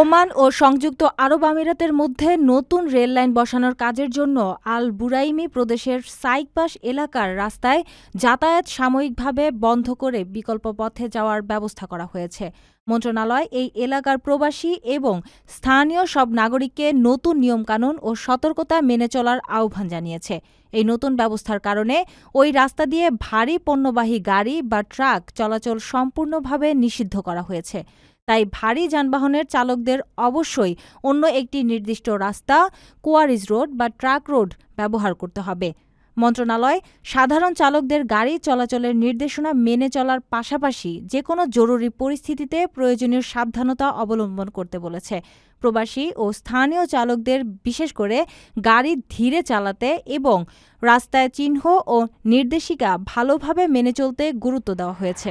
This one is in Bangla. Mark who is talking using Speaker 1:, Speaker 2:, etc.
Speaker 1: ওমান ও সংযুক্ত আরব আমিরাতের মধ্যে নতুন রেল লাইন বসানোর কাজের জন্য আল বুরাইমি প্রদেশের সাইকপাস এলাকার রাস্তায় যাতায়াত সাময়িকভাবে বন্ধ করে বিকল্প পথে যাওয়ার ব্যবস্থা করা হয়েছে। মন্ত্রণালয় এই এলাকার প্রবাসী এবং স্থানীয় সব নাগরিককে নতুন নিয়মকানুন ও সতর্কতা মেনে চলার আহ্বান জানিয়েছে। এই নতুন ব্যবস্থার কারণে ওই রাস্তা দিয়ে ভারী পণ্যবাহী গাড়ি বা ট্রাক চলাচল সম্পূর্ণভাবে নিষিদ্ধ করা হয়েছে। তাই ভারী যানবাহনের চালকদের অবশ্যই অন্য একটি নির্দিষ্ট রাস্তা, কোয়ারিজ রোড বা ট্রাক রোড ব্যবহার করতে হবে। মন্ত্রণালয়, সাধারণ চালকদের গাড়ি চলাচলের নির্দেশনা মেনে চলার পাশাপাশি যে কোনো জরুরি পরিস্থিতিতে প্রয়োজনীয় সাবধানতা অবলম্বন করতে বলেছে। প্রবাসী ও স্থানীয় চালকদের বিশেষ করে গাড়ি ধীরে চালাতে এবং রাস্তায় চিহ্ন ও নির্দেশিকা ভালোভাবে মেনে চলতে গুরুত্ব দেওয়া হয়েছে।